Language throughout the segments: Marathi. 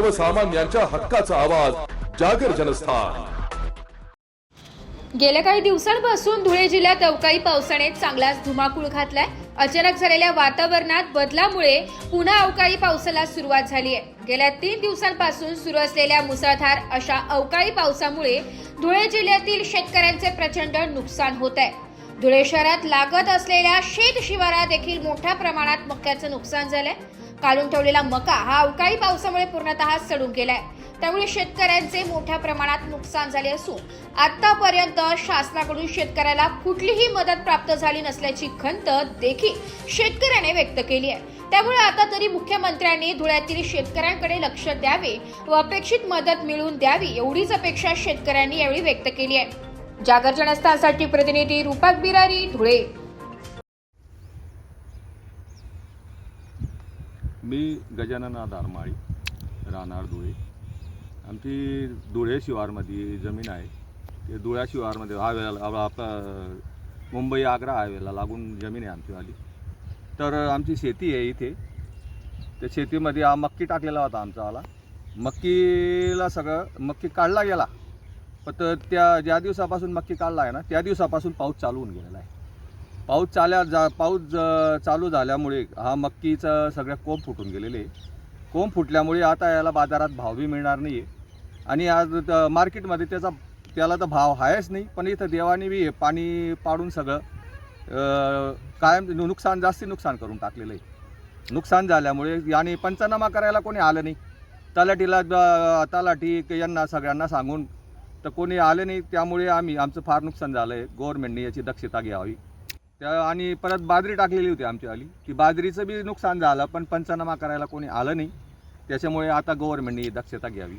सर्वसामान्यांच्या हक्काचा आवाज जागर जनस्थान. गेल्या काही दिवसांपासून धुळे जिल्ह्यात अवकाळी पावसाने चांगलाच धुमाकूळ घातलाय. अचानक झालेल्या वातावरणात बदलामुळे पुन्हा अवकाळी पावसाला सुरुवात झाली आहे. गेल्या तीन दिवसांपासून सुरू असलेल्या मुसळधार अशा अवकाळी पावसामुळे धुळे जिल्ह्यातील शेतकऱ्यांचे प्रचंड नुकसान होत आहे. धुळे शहरात लागत असलेल्या शेत शिवारात देखील मोठ्या प्रमाणात मक्याचं नुकसान झालंय. काढून ठेवलेला मका हा अवकाळी पावसामुळे पूर्णतः सडून गेलाय. त्यामुळे शेतकऱ्यांचे मोठ्या प्रमाणात नुकसान झाले असून आतापर्यंत शासनाकडून शेतकऱ्याला कुठलीही मदत प्राप्त झाली नसल्याची खंत देखील शेतकऱ्याने व्यक्त केली आहे. त्यामुळे आता तरी मुख्यमंत्र्यांनी धुळ्यातील शेतकऱ्यांकडे लक्ष द्यावे व अपेक्षित मदत मिळवून द्यावी एवढीच अपेक्षा शेतकऱ्यांनी यावेळी व्यक्त केली आहे. जागर जनस्थानसाठी प्रतिनिधी रूपक बिरारी धुळे. मी गजानन दारमाळी राहणार धुळे. आमची धुळे शिवारमध्ये जमीन आहे. ते धुळ्या शिवारमध्ये हायवेला आपला मुंबई आग्रा हायवेला लागून जमीन आहे आमचीवाली तर आमची शेती आहे इथे. त्या शेतीमध्ये हा मक्की टाकलेला होता आमचा आला मक्कीला सगळं मक्की काढला गेला. पण तर त्या ज्या दिवसापासून मक्की काढला आहे ना त्या दिवसापासून पाऊस चालू होऊन गेलेला आहे. पाऊस चाल्या जा पाऊस चालू झाल्यामुळे हा मक्कीचं सगळ्या कोंब फुटून गेलेले आहे कोंब फुटल्यामुळे आता याला बाजारात भाव बी मिळणार नाही आहे आणि आज मार्केटमध्ये त्याचा त्याला तर भाव आहेच नाही पण इथं देवाने बी हे पाणी पाडून सगळं कायम नु- नुकसान जास्ती नुकसान करून टाकलेलं आहे. नुकसान झाल्यामुळे आणि पंचनामा करायला कोणी आलं नाही. तलाटीला तलाठी क- यांना सगळ्यांना सांगून तर कोणी आले नाही त्यामुळे आम्ही आमचं फार नुकसान झालं आहे गव्हर्मेंटने याची दक्षता घ्यावी. त्या आणि परत बाजरी टाकलेली होती आमची आली ती बाजरीचं बी नुकसान झालं पण पंचनामा करायला कोणी आलं नाही. त्याच्यामुळे आता गव्हर्नमेंटने दक्षता घ्यावी.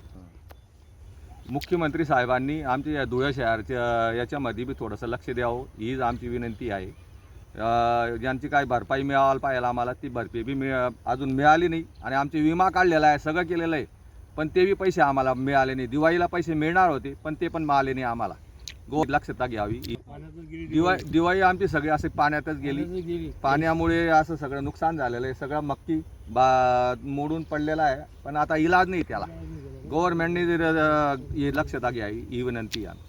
मुख्यमंत्री साहेबांनी आमच्या या धुळे शहरच्या याच्यामध्ये बी थोडंसं लक्ष द्यावं. हीच आमची विनंती आहे. ज्यांची काय भरपाई मिळायला पाहिजे आम्हाला ती भरपाई बी मिळ अजून मिळाली नाही. आणि आमची विमा काढलेला आहे सगळं केलेलं आहे. पण ते बी पैसे आम्हाला मिळाले नाही. दिवाळीला पैसे मिळणार होते पण ते पण मिळाले नाही आम्हाला. गो दक्षता घ्यावी दिवाळी दिवाळी आमची सगळी असे पाण्यातच गेली. पाण्यामुळे असं सगळं नुकसान झालेलं आहे. सगळं मक्की बा मोडून पडलेला आहे. पण आता इलाज नाही त्याला गव्हर्नमेंटने हे लक्षता घ्यावी ही विनंती आहे.